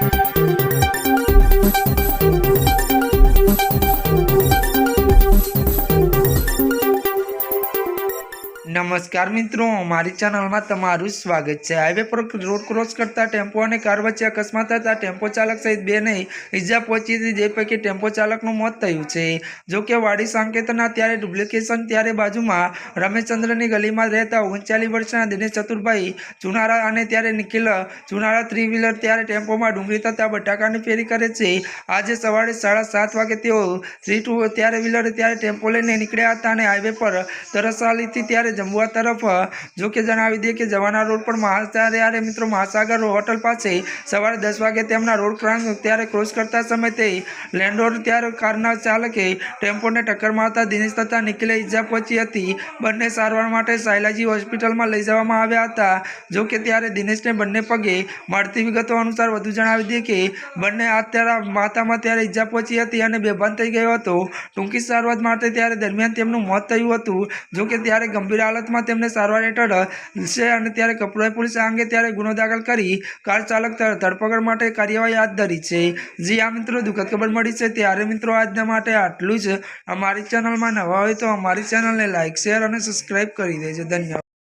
Thank you. નમસ્કાર મિત્રો, મારી ચેનલમાં તમારું સ્વાગત છે. હાઈવે પર રોડ ક્રોસ કરતા ટેમ્પો અને કાર વચ્ચે અકસ્માત થતા ટેમ્પો ચાલક સહિત બેને ઈજા પહોંચી હતી જે પૈકી ટેમ્પો ચાલકનું મોત થયું છે. જો કે વાડી સંકેતના ત્યારે ડુપ્લિકેશન ત્યારે બાજુમાં રમેશચંદ્રની ગલીમાં રહેતા ઓગણચાલીસ વર્ષના દિનેશ ચતુરભાઈ ચુનારા અને ત્યારે નિખિલ ચુનારા થ્રી વ્હીલર ત્યારે ટેમ્પોમાં ડુંગળી થતા બટાકાની ફેરી કરે છે. આજે સવારે સાડા સાત વાગે તેઓ થ્રી ટુ ત્યારે વ્હીલર ત્યારે ટેમ્પો લઈને નીકળ્યા હતા અને હાઈવે પર તરસાલીથી ત્યારે જંબુઆ તરફ જો કે જણાવી દઈએ કે જવાના રોડ પર મહાસાગર મિત્રો મહાસાગર હોટલ પાસે સવારે દસ વાગે તેમના રોડ ક્રોસ ત્યારે ક્રોસ કરતા સમયે તે લેન્ડોર ત્યારે કારના ચાલકે ટેમ્પોને ટક્કર મારતા દિનેશ તથા નિખિલે ઈજા પહોંચી હતી. બંને સારવાર માટે સાયલાજી હોસ્પિટલમાં લઈ જવામાં આવ્યા હતા. જો કે ત્યારે દિનેશને બંને પગે મળતી વિગતો અનુસાર વધુ જણાવી દઈએ કે બંને હાથ ત્યારે માથામાં ત્યારે ઈજા પહોંચી હતી અને બેભાન થઈ ગયો હતો. ટૂંકી સારવાર માટે ત્યારે દરમિયાન તેમનું મોત થયું હતું. જો કે ત્યારે ગંભીર હાલતમાં તેમને સારવાર હેઠળ છે અને ત્યારે કપડોઈ પોલીસ આ અંગે ત્યારે ગુનો દાખલ કરી કાર ચાલક ધરપકડ માટે કાર્યવાહી હાથ ધરી છે. જી આ મિત્રો, દુઃખદ ખબર મળી છે. ત્યારે મિત્રો, આજના માટે આટલું જ. અમારી ચેનલમાં નવા હોય તો અમારી ચેનલને લાઇક શેર અને સબસ્ક્રાઈબ કરી દેજો. ધન્યવાદ.